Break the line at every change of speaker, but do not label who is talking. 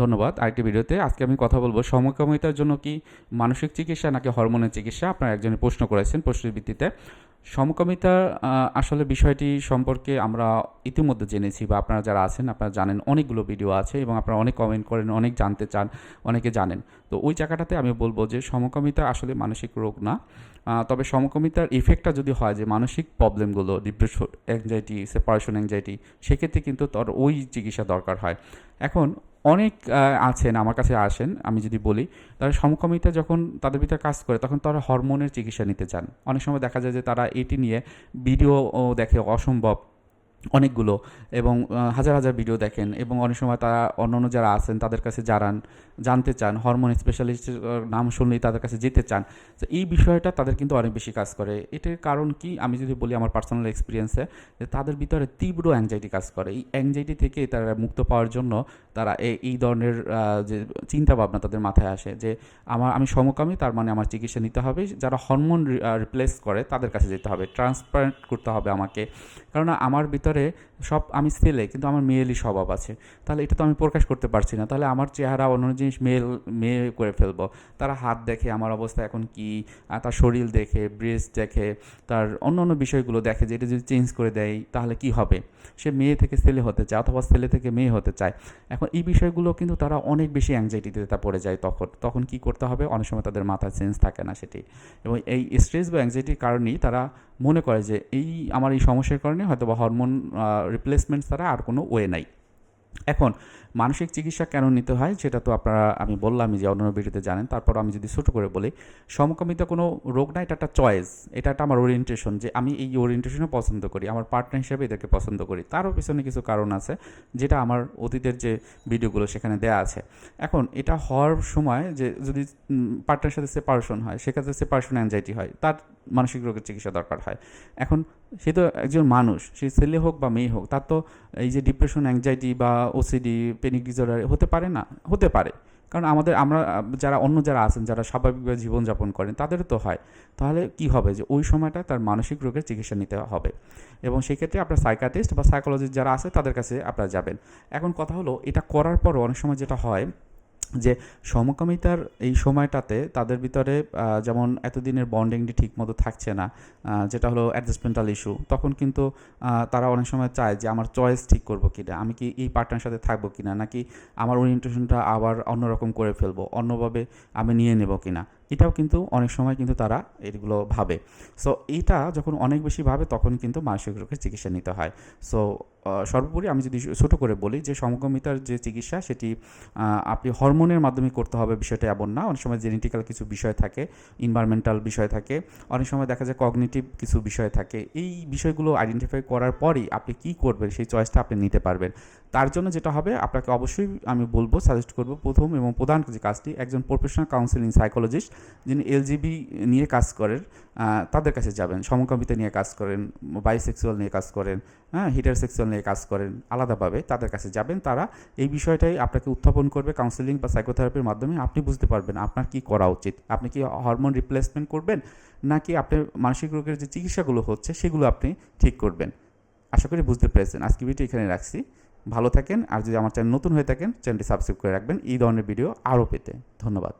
ধন্যবাদ। আরেকটি ভিডিওতে আজকে আমি কথা বলব সমকামিতার জন্য কি মানসিক চিকিৎসা নাকি হরমোনের চিকিৎসা? আপনারা একজনে প্রশ্ন করেছেন প্রশ্নের ভিত্তিতে। সমকামিতা আসলে বিষয়টি সম্পর্কে আমরা ইতিমধ্যে জেনেছি বা আপনারা যারা আছেন আপনারা জানেন, অনেকগুলো ভিডিও আছে এবং আপনারা অনেক কমেন্ট করেন, অনেক জানতে চান, অনেকে জানেন। তো ওই জায়গাটাতে আমি বলব যে সমকামিতা আসলে মানসিক রোগ না। তবে সমকামিতার ইফেক্টটা যদি হয় যে মানসিক প্রবলেমগুলো ডিপ্রেশন অ্যাংজাইটি সেপারেশন অ্যাংজাইটি সেক্ষেত্রে কিন্তু তার ওই চিকিৎসা দরকার হয়। এখন অনেক আছেন, আমার কাছে আসেন, আমি যদি বলি, তারা সমকামিতা যখন তাদের ভিতরে কাজ করে, তখন তারা হরমোনের চিকিৎসা নিতে চান। অনেক সময় দেখা যায় যে তারা এটি নিয়ে ভিডিও দেখে, অসম্ভব। অনেকগুলো এবং হাজার হাজার ভিডিও দেখেন এবং অনেক সময় তারা অন্যান্য যারা আছেন তাদের কাছে জানান, জানতে চান হরমোন স্পেশালিস্টের নাম শুনলেই তাদের কাছে যেতে চান। তো এই বিষয়টা তাদের কিন্তু অনেক বেশি কাজ করে। এটার কারণ কি? আমি যদি বলি আমার পার্সোনাল এক্সপিরিয়েন্সে যে তাদের ভিতরে তীব্র অ্যাংজাইটি কাজ করে। এই অ্যাংজাইটি থেকে তারা মুক্ত পাওয়ার জন্য তারা এই এই ধরনের যে চিন্তা ভাবনা তাদের মাথায় আসে যে আমার, আমি সমকামী, তার মানে আমার চিকিৎসা নিতে হবে। যারা হরমোন রিপ্লেস করে তাদের কাছে যেতে হবে। ট্রান্সপারেন্ট করতে হবে আমাকে। কারণ আমার ভিতরে সব আমি ছেলে, কিন্তু আমার মেয়েলি স্বভাব আছে। তাহলে এটা তো আমি প্রকাশ করতে পারছি না। তাহলে আমার চেহারা অন্য জিনিস মেল, মেয়ে করে ফেলব। তারা হাত দেখে, আমার অবস্থা এখন কি তার শরীর দেখে ব্রেস্ট দেখে, তার অন্য অন্য বিষয়গুলো দেখে, যে এটা যদি চেঞ্জ করে দেয়, তাহলে কি হবে? সে মেয়ে থেকে ছেলে হতে চায়, অথবা ছেলে থেকে মেয়ে হতে চায়। এখন এই বিষয়গুলো কিন্তু তারা অনেক বেশি অ্যাংজাইটিতে তা পড়ে যায় তখন। তখন কি করতে হবে? অনেক সময় তাদের মাথায় সেন্স থাকে না সেটি। এবং এই স্ট্রেস বা অ্যাংজাইটির কারণেই তারা মনে করে যে, এই আমার এই সমস্যার কারণে হয়তো বা হরমোন রিপ্লেসমেন্ট ছাড়া আর কোনো ওয়ে নাই। এখন, মানসিক চিকিৎসা কেন নিতে হয় সেটা তো আপনারা, আমি বললামই যে অন্য ভিডিওতে জানেন, তারপর আমি যদি ছোটো করে বলি, সমকামিতা কোনো রোগ না, এটা একটা চয়েস এটা একটা আমার ওরিয়েন্টেশন যে আমি এই ওরিয়েন্টেশনে পছন্দ করি, আমার পার্টনার হিসেবে এদেরকে পছন্দ করি। তারও পিছনে কিছু কারণ আছে, যেটা আমার অতীতের যে ভিডিওগুলো সেখানে দেয়া আছে। এখন, এটা হওয়ার সময় যে যদি পার্টনারের সাথে সেপারেশন হয়, সেক্ষেত্রে সেপারেশন অ্যাংজাইটি হয়, তার মানসিক রোগের চিকিৎসা দরকার হয়। এখন সে তো একজন মানুষ, সে ছেলে হোক বা মেয়ে হোক, তার তো এই যে ডিপ্রেশন অ্যাংজাইটি বা ওসিডি পেনিক ডিসঅর্ডার হতে পারে না? হতে পারে। কারণ আমাদের, আমরা, যারা অন্য যারা আছেন, যারা স্বাভাবিকভাবে জীবনযাপন করেন তাদেরও তো হয়। তাহলে কি হবে যে ওই সময়টা তার মানসিক রোগের চিকিৎসা নিতে হবে। এবং সেক্ষেত্রে আপনার সাইকাটিস্ট বা সাইকোলজিস্ট যারা আছে, তাদের কাছে আপনারা যাবেন। এখন কথা হলো, এটা করার পরও অনেক সময় যেটা হয় যে সমকামিতার এই সময়টাতে তাদের ভিতরে যেমন এতদিনের বন্ডিংটি ঠিক মতো থাকছে না যেটা হলো অ্যাডজাস্টমেন্টাল ইস্যু তখন কিন্তু তারা অনেক সময় চায় যে আমার চয়েস ঠিক করব কিনা, আমি কি এই পার্টনার সাথে থাকব কি না নাকি আমার ওরিয়েন্টেশনটা আবার অন্যরকম করে ফেলব, অন্যভাবে আমি নিয়ে নেব কিনা। এটাও কিন্তু অনেক সময় কিন্তু তারা এগুলো ভাবে। সো এইটা যখন অনেক বেশি ভাবে, তখন কিন্তু মানসিক রোগের চিকিৎসা নিতে হয়। সো সর্বোপরি আমি যদি ছোটো করে বলি যে সমকামিতার যে চিকিৎসা, সেটি আপনি হরমোনের মাধ্যমে করতে হবে বিষয়টা এমন না। অনেক সময় জেনেটিক্যাল কিছু বিষয় থাকে ইনভায়রনমেন্টাল বিষয় থাকে, অনেক সময় দেখা যায় কগনিটিভ কিছু বিষয় থাকে। এই বিষয়গুলো আইডেন্টিফাই করার পরই আপনি কি করবেন, সেই চয়েসটা আপনি নিতে পারবেন। তার জন্য যেটা হবে, আপনাকে অবশ্যই আমি বলব সাজেস্ট করব প্রথম এবং প্রধান যে কাজটি, একজন প্রফেশনাল কাউন্সিলিং সাইকোলজিস্ট যিনি এলজিবি নিয়ে কাজ করেন তাদের কাছে যাবেন। সমকামিতা নিয়ে কাজ করেন বাইসেক্সুয়াল নিয়ে কাজ করেন হ্যাঁ হিটার সেক্সুয়াল নিয়ে কাজ করেন, আলাদাভাবে তাদের কাছে যাবেন। তারা এই বিষয়টাই আপনাকে উত্থাপন করবে কাউন্সিলিং বা সাইকোথেরাপির মাধ্যমে। আপনি বুঝতে পারবেন আপনার কি করা উচিত। আপনি কি হরমোন রিপ্লেসমেন্ট করবেন, নাকি আপনি মানসিক রোগের যে চিকিৎসাগুলো হচ্ছে, সেগুলো আপনি ঠিক করবেন। আশা করি বুঝতে পেরেছেন। আজকে ভিডিও এখানে রাখছি। ভালো থাকেন। আর যদি আমার চ্যানেল নতুন হয়ে থাকেন, চ্যানেলটি সাবস্ক্রাইব করে রাখবেন। এই ধরনের ভিডিও আরও পেতে। ধন্যবাদ।